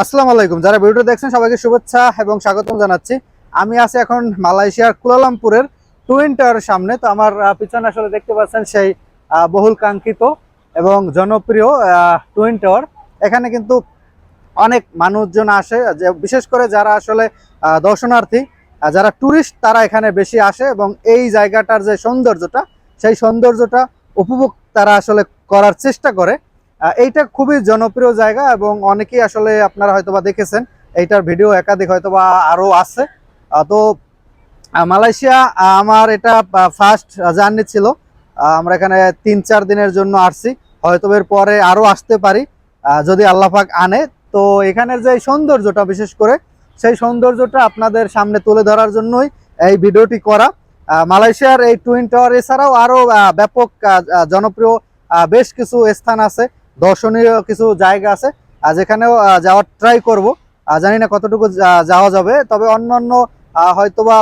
আসসালামু আলাইকুম। যারা ভিডিও দেখছেন, সবাইকে শুভেচ্ছা এবং স্বাগতম জানাচ্ছি। আমি আছি এখন মালয়েশিয়ার কুলালামপুরের টুইন টাওয়ারের সামনে। তো আমার পিছনে আসলে দেখতে পাচ্ছেন সেই বহুল কাঙ্ক্ষিত এবং জনপ্রিয় টুইন টাওয়ার। এখানে কিন্তু অনেক মানুষজন আসে বিশেষ করে যারা আসলে দর্শনার্থী যারা ট্যুরিস্ট তারা এখানে বেশি আসে এবং এই জায়গাটার যে সৌন্দর্যটা, সেই সৌন্দর্যটা উপভোগ তারা আসলে করার চেষ্টা করে। এইটা খুবই জনপ্রিয় জায়গা এবং অনেকেই আসলে আপনারা হয়তোবা দেখেছেন, এইটার ভিডিও একাধিক হয়তোবা আরও আছে। তো মালয়েশিয়া আমার এটা ফার্স্ট জার্নি ছিল। আমরা এখানে তিন চার দিনের জন্য আসছি। হয়তো এর পরে আরও আসতে পারি যদি আল্লাহ পাক আনে। তো, এখানের যে সৌন্দর্যটা বিশেষ করে, সেই সৌন্দর্যটা আপনাদের সামনে তুলে ধরার জন্যই এই ভিডিওটি করা। মালয়েশিয়ার এই টুইন টাওয়ার এছাড়াও আরও ব্যাপক জনপ্রিয় বেশ কিছু স্থান আছে। দর্শনীয় কিছু জায়গা আছে। আহ, যেখানেও যাওয়ার ট্রাই করব। জানি না কতটুকু যাওয়া যাবে। তবে অন্যান্য আহ, হয়তোবা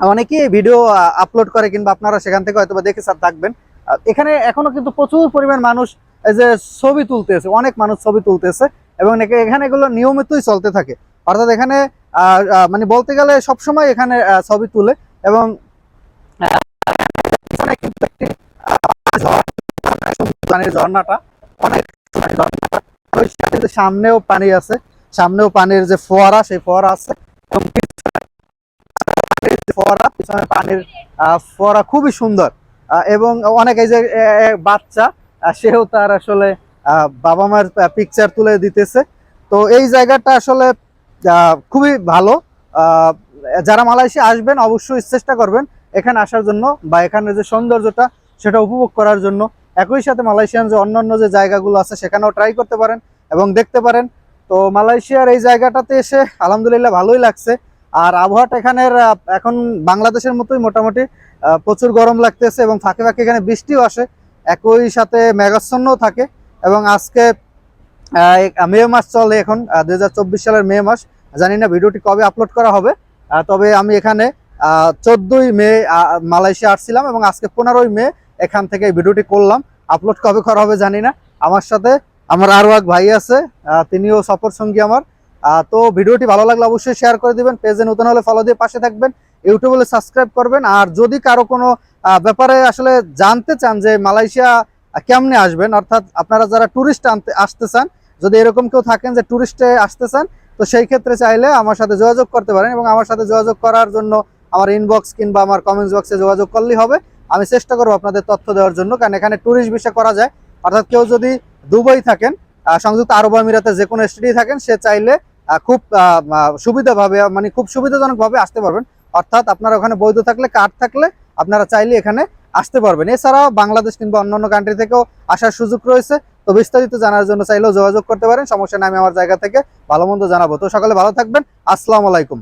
অনেকেই ভিডিও আপলোড করে কিংবা আপনারা সেখান থেকে হয়তোবা দেখে স্যার থাকবেন। এখানে এখনও কিন্তু প্রচুর পরিমাণ মানুষ এই যে ছবি তুলতেছে অনেক মানুষ ছবি তুলতেছে এবং এখানে এগুলো নিয়মিতই চলতে থাকে। অর্থাৎ এখানে মানে বলতে গেলে সবসময় এখানে ছবি তুলে এবং ঝর্ণাটা অনেক সামনেও পানি আছে। সামনেও পানির যে ফোয়ারা, সেই ফোয়ারা আছে। ফোয়ারা, পিছনে পানির ফোয়ারা খুবই সুন্দর। এবং অনেক এই যে বাচ্চা সেও তার আসলে বাবা মার পিকচার তুলে দিতেছে। তো এই জায়গাটা আসলে খুবই ভালো। যারা মালয়েশিয়া আসবেন, অবশ্যই চেষ্টা করবেন এখানে আসার জন্য বা এখানে যে সৌন্দর্যটা, সেটা উপভোগ করার জন্য। একই সাথে মালয়েশিয়ান যে অন্যান্য যে জায়গাগুলো আছে, সেখানেও ট্রাই করতে পারেন এবং দেখতে পারেন। তো মালয়েশিয়ার এই জায়গাটাতে এসে আলহামদুলিল্লাহ ভালোই লাগছে। আর আবহাওয়াটা এখানের এখন বাংলাদেশের মতোই মোটামুটি প্রচুর গরম লাগতেছে এবং ফাঁকে ফাঁকে এখানে বৃষ্টিও আসে। একই সাথে মেঘাচ্ছন্নও থাকে এবং আজকে মে মাস চলে এখন দুই হাজার চব্বিশ সালের মে মাস। জানি না ভিডিওটি কবে আপলোড করা হবে তবে আমি এখানে চোদ্দই মে মালয়েশিয়া আসছিলাম এবং আজকে পনেরোই মে এখান থেকে ভিডিওটি করলাম। আপলোড কবে করা হবে জানি না। আমার সাথে আমার আরও এক ভাই আছে তিনিও সফর সঙ্গী আমার। তো ভিডিওটি ভালো লাগলে অবশ্যই শেয়ার করে দিবেন, পেজে নতুন হলে ফলো দিয়ে পাশে থাকবেন, ইউটিউবে সাবস্ক্রাইব করবেন। আর যদি কারও কোনো ব্যাপারে আসলে জানতে চান যে মালয়েশিয়া কেমনে আসবেন, অর্থাৎ আপনারা যারা ট্যুরিস্ট আনতে, আসতে চান, যদি এরকম কেউ থাকেন যে ট্যুরিস্টে আসতে চান, তো সেই ক্ষেত্রে চাইলে আমার সাথে যোগাযোগ করতে পারেন এবং আমার সাথে যোগাযোগ করার জন্য আমার ইনবক্স কিংবা আমার কমেন্টস বক্সে যোগাযোগ করলেই হবে। আমি চেষ্টা করব আপনাদের তথ্য দেওয়ার জন্য, কারণ এখানে ট্যুরিস্ট ভিসা করা যায়। অর্থাৎ কেউ যদি দুবাই থাকেন সংযুক্ত আরব আমিরাতে যে কোনো স্টেটে থাকেন, সে চাইলে খুব সুবিধাভাবে মানে খুব সুবিধাজনকভাবে আসতে পারবেন। অর্থাৎ আপনার ওখানে বৈধ থাকলে কার্ড থাকলে আপনারা চাইলে এখানে আসতে পারবেন। এছাড়াও বাংলাদেশ কিংবা অন্যান্য কান্ট্রি থেকেও আসার সুযোগ রয়েছে। তো বিস্তারিত জানার জন্য চাইলেও যোগাযোগ করতে পারেন। সমস্যা নেই, আমি আমার জায়গা থেকে ভালো মন্দ জানাব। তো সকালে ভালো থাকবেন। আসসালামু আলাইকুম।